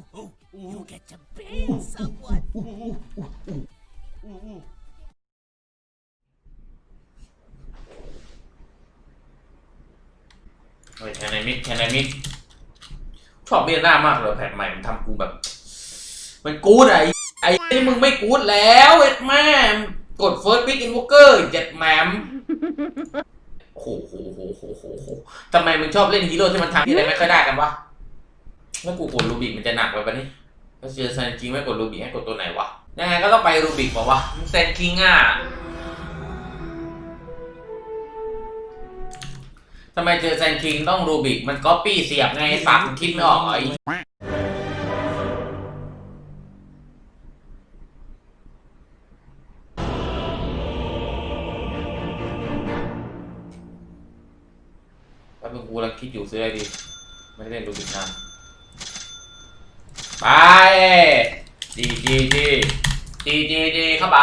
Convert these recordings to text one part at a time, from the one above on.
You get to bang someone. เฮ้ยแทนไนมิดแทนไนมิดชอบเบียร์หน้ามากเลยแผ่นใหม่มันทำกูแบบ มันกูดอะไอ้ไอ้นี่มึงไม่กูดแล้วเอ็ดแม่กดเฟิร์สบิ๊กอินวอเกอร์เจ็ดแหมมโอ้โหโหโหโหโหโหทำไมมึงชอบเล่นฮีโร่ที่มันทำอะไรไม่ค่อยได้กันวะ แล้วกูกดรูบิกมันจะหนักไปปะนี่ถ้าเจอเซนคิงไม่กดรูบิกให้กดตัวไหนวะ ยังไงก็ต้องไปรูบิกบอกวะเซนคิงอะทำไมเจอแซนคิงต้องรูบิกมันก๊อปปี้เสียบไงสับคิดไม่ออกไอ้แป๊บนึงกูกำลังคิดอยู่ซื้ออะไรดี ไม่ได้เล่นรูบิกนาน ไปจีจีจีจีจีจีเข้าไป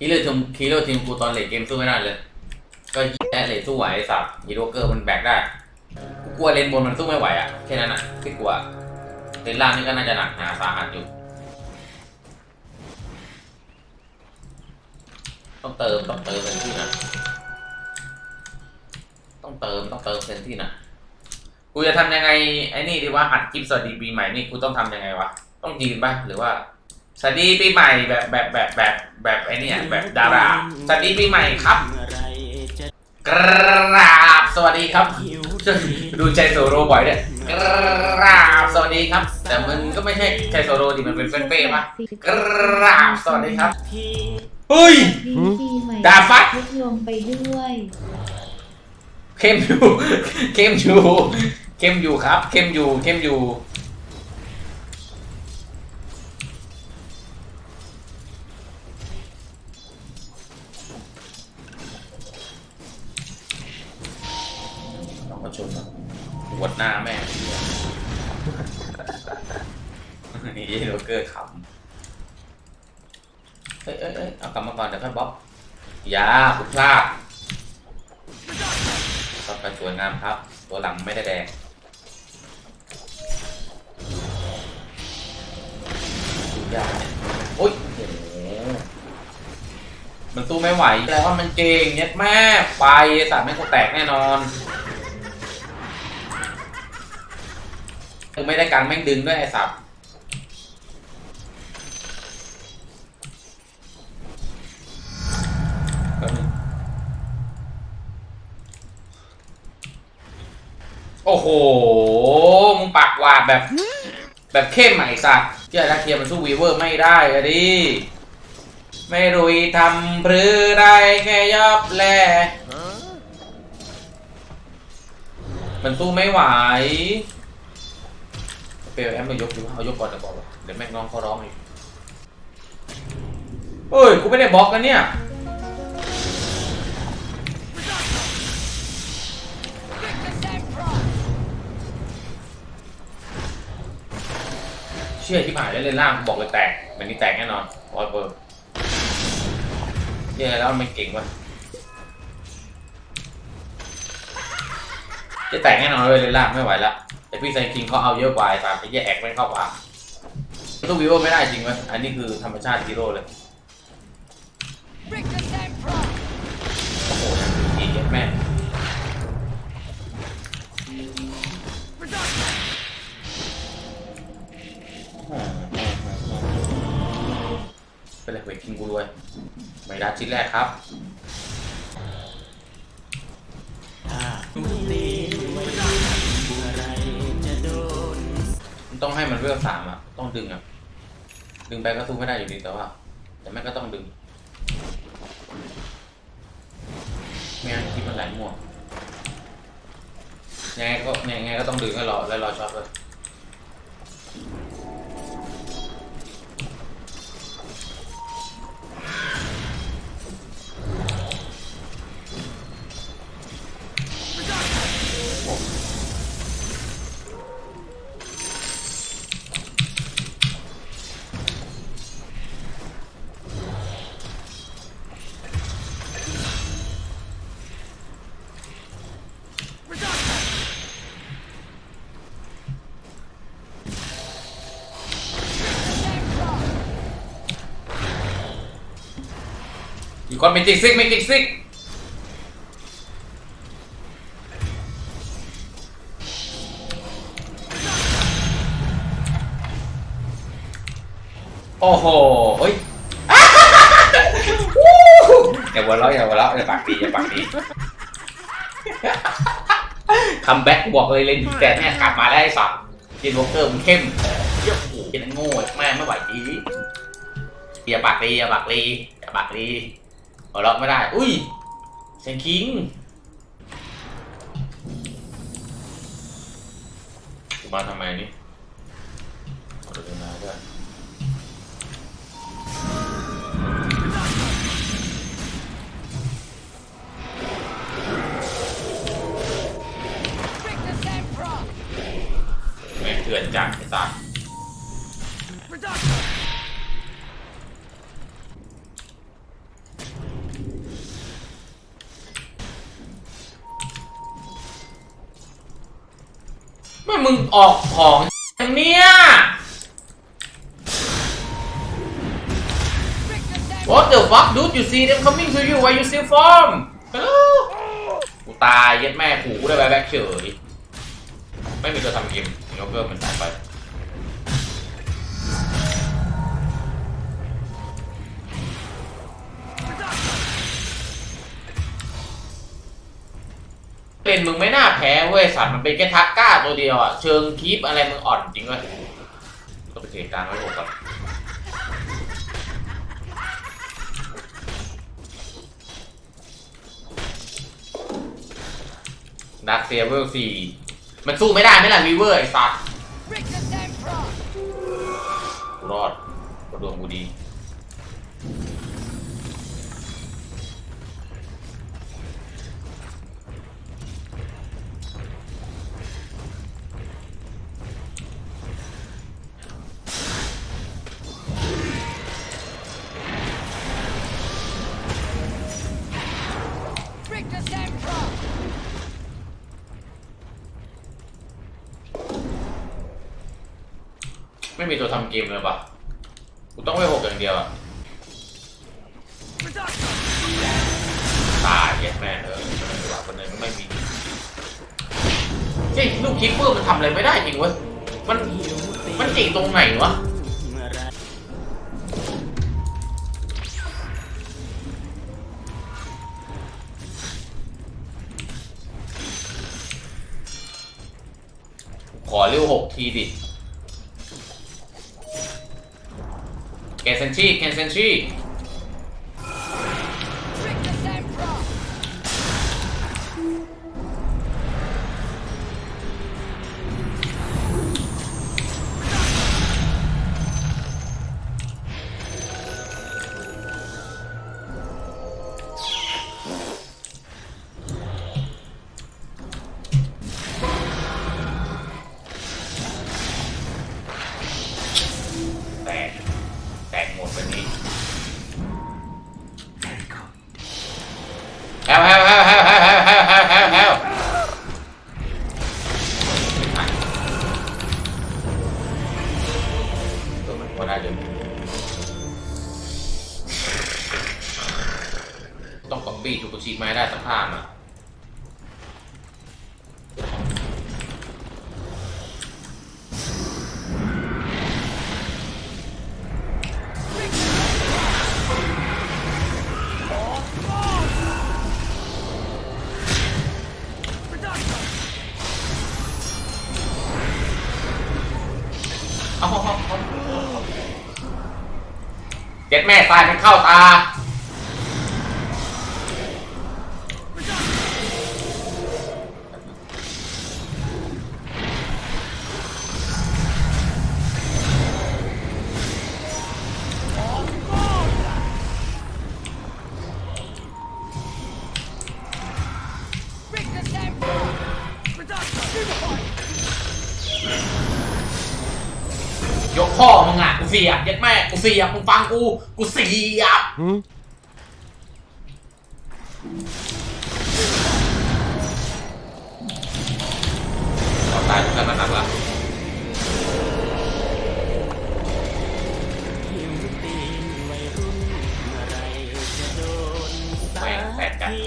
ฮีโร่ทีมฮีโร่ทีมกูตอนเลทเกมสู้ไม่ได้เลย ก็แอดเลยสู้ไหวสับฮีโร่เกอร์มันแบกได้กูกลัวเลนบนมันสู้ไม่ไหวอะแค่นั้นอะที่กลัวเลนล่างนี่ก็น่าจะหนักหนาสาหัสอยู่ต้องเติมต้องเติมเซนที่นะ ต้องเติมต้องเติมเซนที่นะ กูจะทำยังไงไอ้นี่ดีว่าอัดคลิปสวัสดีปีใหม่นี่กูต้องทำยังไงวะต้องยืนปะหรือว่าสวัสดีปีใหม่แบบแบบแบบแบบแบบไอ้นี่อะแบบดาราสวัสดีปีใหม่ครับกราบสวัสดีครับ ดูใจโซโรบ่อยเนี่ยกราบสวัสดีครับ แต่มันก็ไม่ใช่ใจโซโรดิมันเป็นเฟนเป้ปะกราบสวัสดีครับเฮ้ยดีปีใหม่ดาฟัดทุกลงไปด้วยเข้มอยู่เข้มอยู่ เข้มอยู่ครับเข้มอยู่เข้มอยู่ต้องมาชนหัวดหน้าแม่นี่โรเกอร์ขำเอ้ยเอ้ยเอ้ยเอากลับมาก่อนเดี๋ยวค่อยบล็อกอย่าคุณพลาดก็ไปสวยงามครับ ตัวหลังไม่ได้แดง ยากเนี่ยโอ๊ยโอ้โหมันสู้ไม่ไหวแล้วว่ามันเก่งเน็ดแม่ไปไอ้สัตว์ไม่งคงแตกแน่นอนถึงไม่ได้กันแม่งดึงด้วยไอ้สัตว์แป๊บนึงโอ้โห มึงปากหวาดแบบ แบบเข้มใหม่สัตว์ เจ้าดาเทียมมันสู้วีเวอร์ไม่ได้อะดิไม่รุยทำพรือได้แค่ยอบแลมันสู้ไม่ไหวเปลแอมมายกดูเอายกก่อนจะบอกว่าเดี๋ยวแม่งน้องเขาร้องอีกเฮ้ยกูไม่ได้บล็อกกันเนี่ย ชื่อที่ผ่านได้เล่นล่างบอกเลยแตกมันนี่แตกแน่นอนวอลเบอร์เย่แล้วมันเก่งวะจะแตกแน่นอนเลยเล่นล่างไม่ไหวละแต่พี่ไซคิงเขาเอาเยอะกว่าไอ้ตามไปแย่แอกไม่เข้าปากตู้วิวไม่ได้จริงไหมอันนี้คือธรรมชาติฮีโร่เลย ชิ้นแรกครับมันต้องให้มันเวลสามอะ ต้องดึงอะ ดึงไปก็สู้ไม่ได้อยู่ดีแต่ว่า แต่แม่งก็ต้องดึง ไม่งั้นคลิปมันไหลมั่วยังไงก็ยังไงก็ต้องดึงให้รอแล้วรอช็อตเลย อยู่ก่อนเมจิกซิกเมจิกซิกโอ้โหเฮ้ยอย่าหัวเราะอย่าหัวเราะอย่าปากดีอย่าปากดีคัมแบ็กบอกเลยเล่นแต่เนี่ยกลับมาแล้วไอ้สัตว์จินวอเกอร์มันเข้มเยี่ยมโอ้โหเป็นโง่แม่ไม่ไหวดีอย่าปากดีอย่าปากดีอย่าปากดี หัวเราะไม่ได้ อุ้ยเซนคิงกูมาทำไมนี่เอาเดินมาด้วยแม่งเถื่อนจังไอ้สัส ไม่มึงออกของอย่างเนี้ย What the fuck dude you see them coming to you why you still form กูตายยัดแม่ผูกูได้แบ็คเฉย ไม่มีตัวทำเกมโยเกอร์มันตายไป เป็นมึงไม่น่าแพ้เว้ยสัตว์มันเป็นแค่ทักก้าตัวเดียวอะเชิงคีปอะไรมึงอ่อนจริงเว้ยก็ไปเทกลางไว้หกก่อนดักเซียเวลสี่มันสู้ไม่ได้ไหมล่ะวีเวอร์ไอ้สัตว์รอดกระดวงกูดี ม่มีตัวทำเกมเลยปะกูต้องไปหกอย่างเดียวอะตายเย็ดแม่เออหลับคนนึงไม่มีเฮ้ยลูกคิปเปอร์มันทำอะไรไม่ได้จริงเว้ยมัน มันจริงตรงไหนวะ ขอเร็วหกทีดิ 别生气别生气 เจ็ดแม่ทายมันเข้าตา เสียบเย็ดแม่กูเสียบมึงฟังกู กูเสียบเอาตายทุกท่านนักละ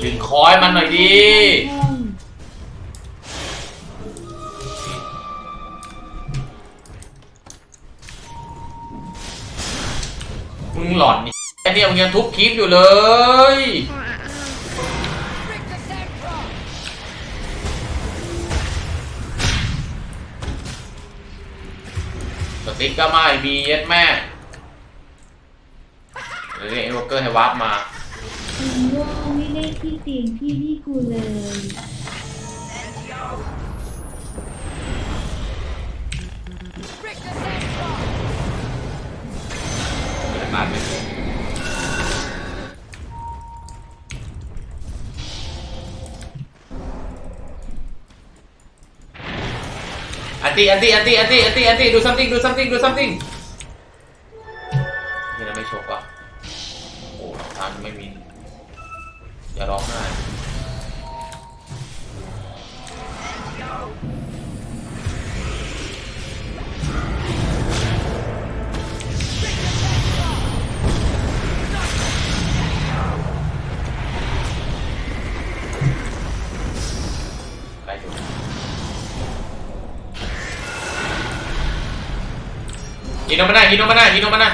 ดึงคอยมันหน่อยดิ มึงยังทุบคลิปอยู่เลย สติ๊กก็ไม่มีเย็ดแม่เดี๋ยวเรียกไอ้วอลเกอร์ให้วาร์ปมาคุณว่าไม่ได้ที่เตียงพี่พี่กูเลยมาเลยอันตีอัน ตีอันตีอันตีอันตีอันตีดู something ดู something ดู something ยิงออกมาหน้ายิงออกมาหน้ายิงออกมาหน้า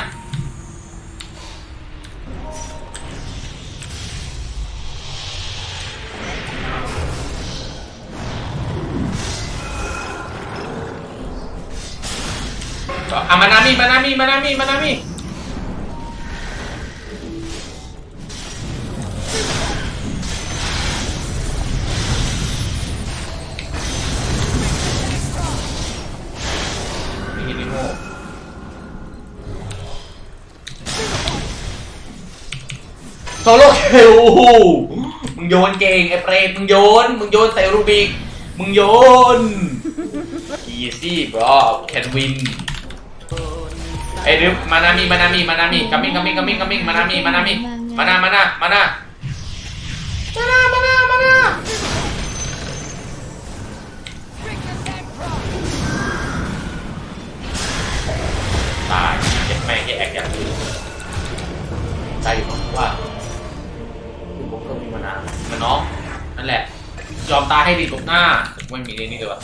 อะมานามิมานามิมานามิมานามิ โซโล่คิวมึงโยนเก่งไอ้เปรตมึงโยน มึงโยนใส่รูบิก มึงโยน easy bro can win ไอ้ดึบมานามีมานามีมานามีกัมมิ่งกัมมิ่งกัมมิ่งกัมมิ่งมานามีมานามีมานามานามานามานามานามานาตายเจ็บแม่งที่แอกอยากดูตายอยู่มั้งว่าคือผมก็มีมา นามันน้องนั่นแหละ ยอมตายให้ดีตบหน้าไม่มีในนี้เลยวะ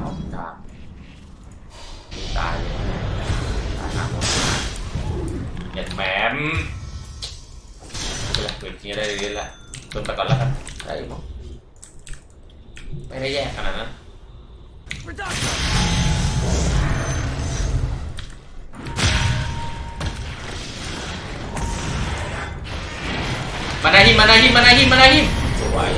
ออกตามตายเลยตายหาหมดเหยียดแหมมเป็นไรเปิดเกียร์ได้เรื่อยๆละเปิดไปก่อนแล้วกันได้มั้งไม่ได้แยกขนาดนั้น มานาฮิมมานาฮิมมานาฮิมมานาฮิมสวย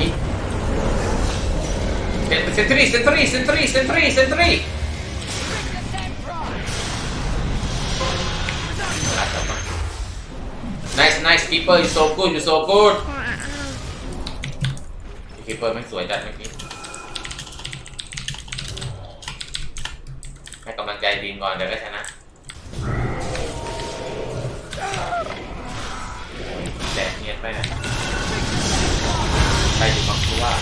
Sentry, sentry, sentry, sentry, sentry. Nice, nice keeper, you so good, you so good. keeper ไม่สวยจัดเมื่อกี้ ำลังใจทีมก่อนเดี๋ยวก็ชนะแดดเนียนไปนะใครอยู่บ้างรู้ว่า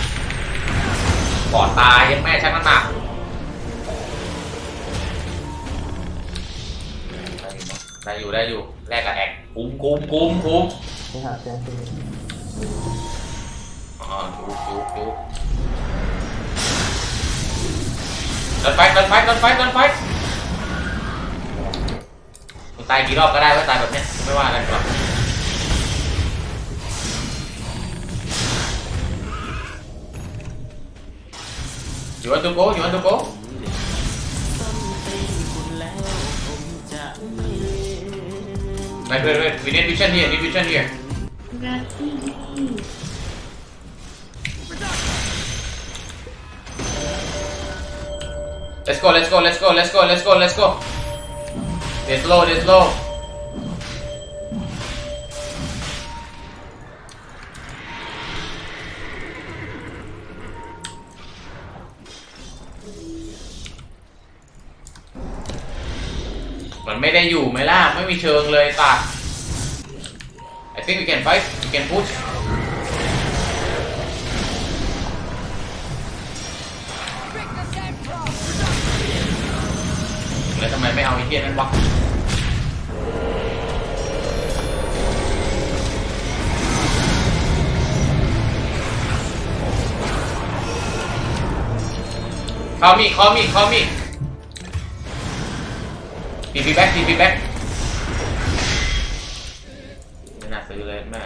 ก่อนตายยังแม่ช่างน้ำหนักได้อยู่ได้อยู่แลกกับแอกคุ้มคุ้มคุ้มคุ้มไปหาแจงซีอ๋อจุกจุกจุกเดินไฟเดินไฟเดินไฟเดินไฟ มึงตายกี่รอบก็ได้ว่าตายแบบเนี้ยไม่ว่ากันหรอกอยู่วันตุโกอยู่วันตุโก Wait, wait, wait. We need vision here. Need vision here. รัก ดสโลเดสโลมันไม่ได้อยู่ไหมล่ะ ไม่มีเชิงเลยตัด I think we can fight we can push แล้วทำไมไม่เอาไอ้เทียนั้นวะ ข้ามีข้ามีข้ามีปีปีแบ็คปีปีแบ็คไม่น่าซื้อเลยแม่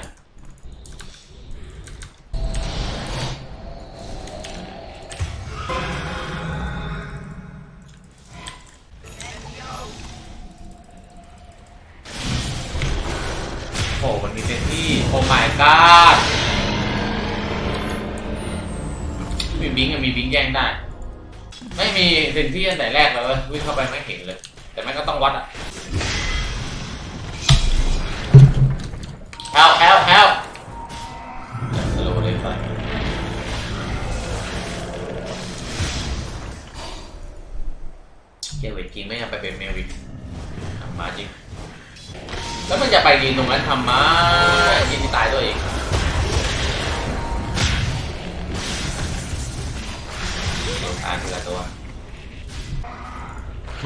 โอ้มันมีเซนที่โอ้ my god มีบิงก์มีบิงก์แย่งได้ ไม่มีเซนที่ตั้งแต่แรกเลยเว้ยวิ่งเข้าไปไม่เห็นเลย แต่มันก็ต้องวัดอะ help help help สโลว์เลยไปเกลเวตจริงไม่อยากไปเป็นเมลวินทำมาจริง แล้วมันจะไปยิงตรงนั้นทำไมยิงที่ตายตัวเอง ตายทีละตัวโ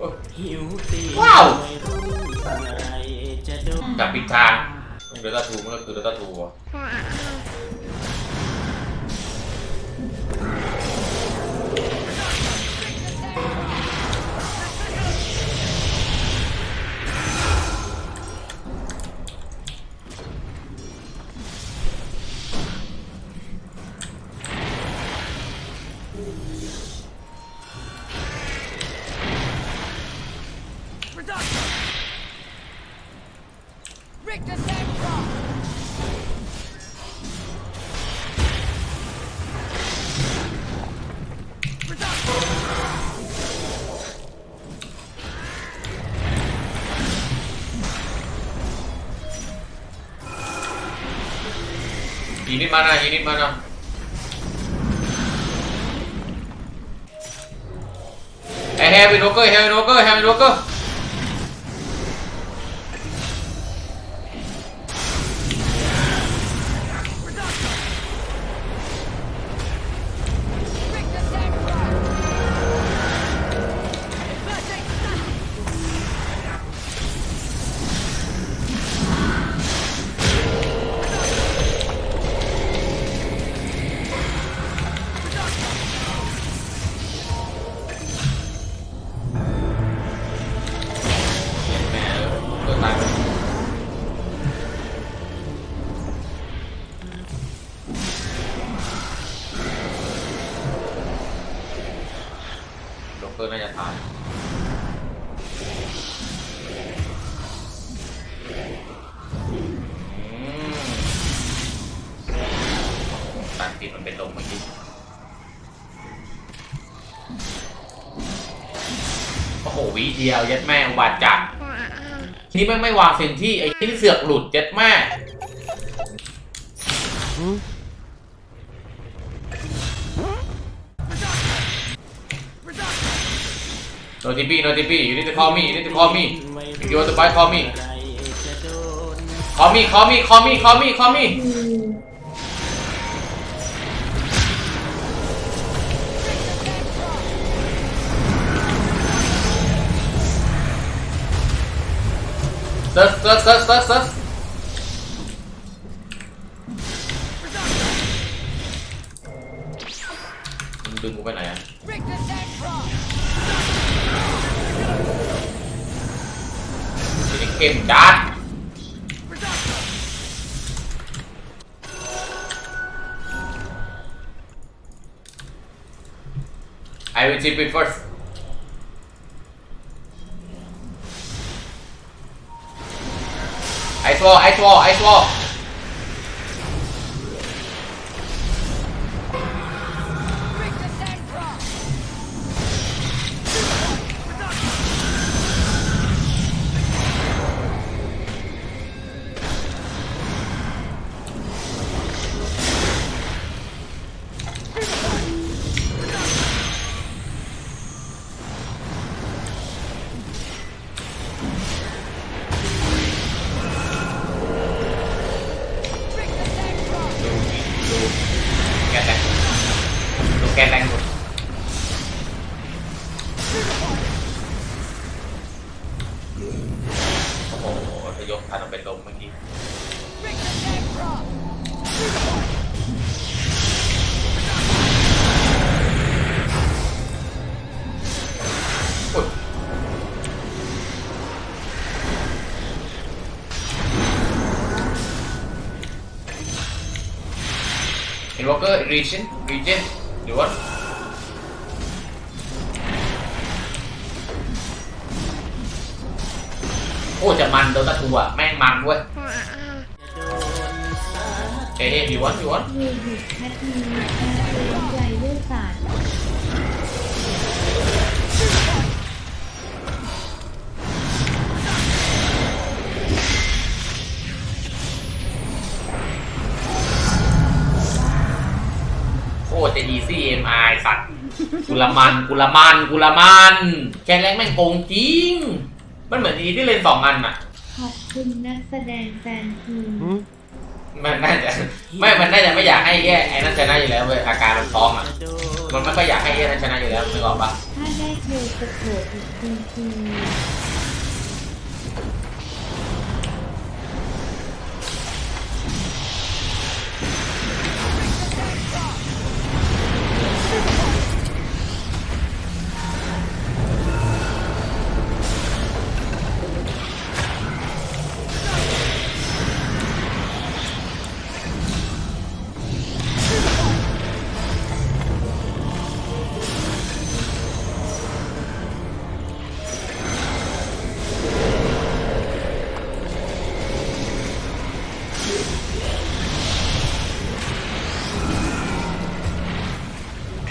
อ้ยหิวตีว้าวไม่รู้อะไรจะโดนจับปิดทางเดลต้าทูมันก็คือเดลต้าทูยีนิดมานะ ยีนิดมานะไแฮร์วินโอเกอร์แฮร์วินโอเกอร์แฮร์วินโอเกอร์ หวิเดียวยัดแม่อุบาทจัดที่แม่งไม่วางเซนที่ไอ้ที่เสือกหลุดเจ็ดแม่โนติปี้โนติปี้อยู่นี่จะ call me อยู่นี่จะ call me ไม่รู้ you want to buy call me อะไรจะโดน call me call me call me call me call me เซิร์ชเซิร์ชเซิร์ชเซิร์ชเซิร์ชมึ งดึงกูไปไหนอะทีนี้เข้มจัด I will chip it first 说挨说挨说。Region Region หรือว่า โอ้จะมันโดนตะทูอะ แม่งมันเว้ยเอ๊ะอยู่วันอยู่วันเวดิกแพทมีแอร์เรนไกลเวอดสาด ตร์โคตรจะ easy MI สัตว์กุละมันกุละมันกุละมันแกแรงแม่งโกงจริง มันเหมือนอีที่เล่นสองอันอะขอบคุณนักแสดงแฟนทีมมันน่าจะไม่มันน่าจะไม่อยากให้แย่ไอ้นั่นชนะอยู่แล้วเว้ยอาการมันท้องอะมันไม่ค่อยอยากให้แย่นั่นชนะอยู่แล้วนึกออกปะถ้าได้เธอสะโผอีกที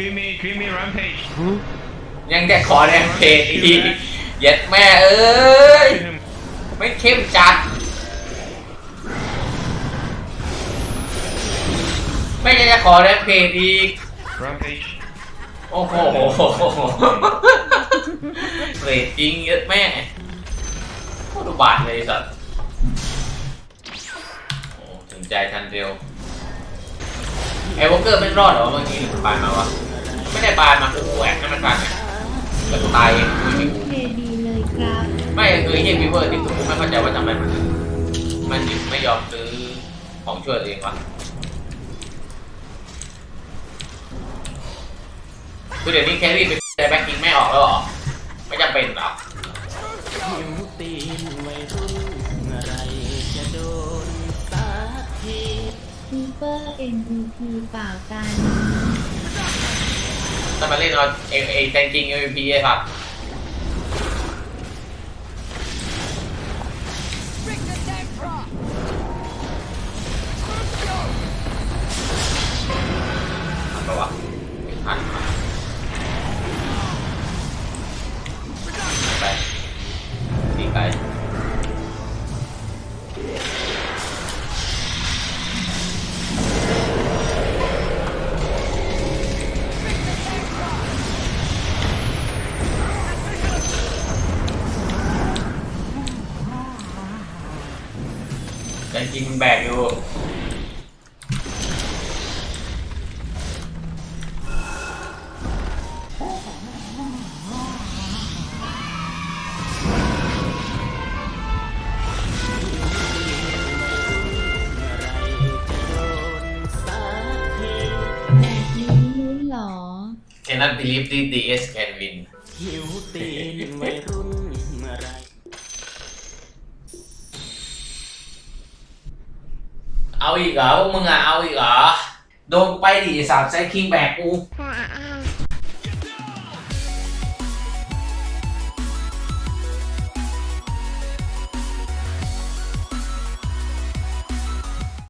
ทีคิมีคิมี rampage ยังจะขอแรงเพจอีกเย็ดแม่เอ้ย Kill him. ไม่เข้มจัด ไม่ยังจะขอแรงเพจอีก rampage โอ้โหเรตจริงเยอะแม่โคตรบาทเลยสัตว์โอ้ถึงใจทันเร็วไอ้วอลเกอร์ไม่รอดเหรอเมื่อกี้ถึงปานมาวะ ไม่ได้ปานมาโอ้โหแอคให้มันฟังไงแล้วกูตายเองกูไม่กูเคดีเลยครับ ไม่คือเฮียพีเวอร์ที่กูไม่เข้าใจว่าทำไมมันถึงมันถึงไม่ยอมซื้อของช่วยตัวเองวะคือเดี๋ยวนี้แครี่เป็นแต่แบ็คกิ้งไม่ออกแล้วเหรอ ไม่จำเป็นหรอหิวตีนวัยรุ่นเมื่อไรจะโดนสักทีซูเปอร์ MVP เปล่ากัน ถ้ามาเล่นเอาเอเอแตงกิ้งเอ็มพีไอ้ครับ ยังจริงแบกอยู่แบบนี้ลุ้นหรอ cannot believe the DS can win เอาอีกเหรอพวกมึงอะเอาอีกเหรอโดนไปดิสามไซคิงแบกกู